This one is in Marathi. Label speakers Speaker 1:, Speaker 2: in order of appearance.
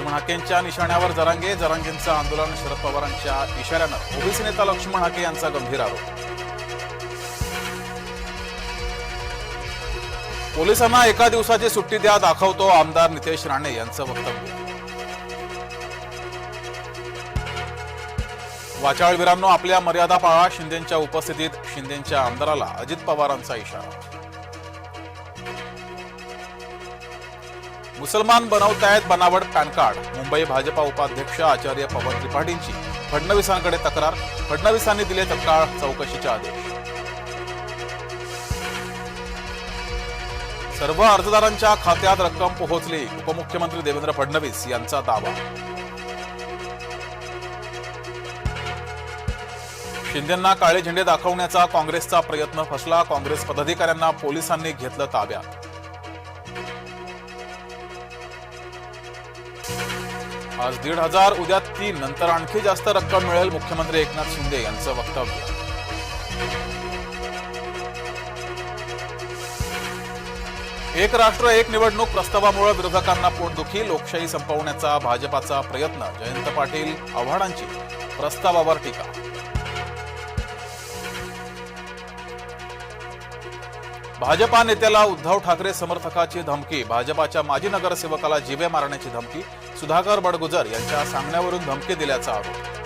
Speaker 1: लक्ष्मण हाकेंच्या निशाण्यावर जरांगे. जरांगेंचं आंदोलन शरद पवारांच्या इशाऱ्यानं. ओबीसी नेता लक्ष्मण हाके यांचा गंभीर आरोप. पोलिसांना एका दिवसाची सुट्टी द्या दाखवतो आमदार नितेश राणे यांचं वक्तव्य. वाचाळवीरांनो आपल्या मर्यादा पाळा. शिंदेच्या उपस्थितीत शिंदेच्या आमदाराला अजित पवारांचा इशारा. मुसलमान बनवतायत बनावट पॅन कार्ड मुंबई भाजपा उपाध्यक्ष आचार्य पवन त्रिपाठींची फडणवीसांकडे तक्रार. फडणवीसांनी दिले तत्काळ चौकशीचे आदेश. सर्व अर्जदारांच्या खात्यात रक्कम पोहोचली उपमुख्यमंत्री देवेंद्र फडणवीस यांचा दावा. शिंदेंना काळे झेंडे दाखवण्याचा काँग्रेसचा प्रयत्न फसला काँग्रेस पदाधिकाऱ्यांना पोलिसांनी घेतलं ताब्यात. आज दीड हजार उद्या तीन. नंतर आणखी जास्त रक्कम मिळेल मुख्यमंत्री एकनाथ शिंदे यांचं वक्तव्य. एक राष्ट्र एक निवडणूक प्रस्तावामुळे विरोधकांना पोटदुखी लोकशाही संपवण्याचा भाजपाचा प्रयत्न. जयंत पाटील आव्हाडांची प्रस्तावावर टीका. भाजपा नेत्याला उद्धव ठाकरे समर्थकाची धमकी भाजपाच्या माजी नगरसेवकाला जीवे मारण्याची धमकी सुधाकर बडगुजर यांच्या सांगण्यावरून धमकी दिल्याचा आरोप.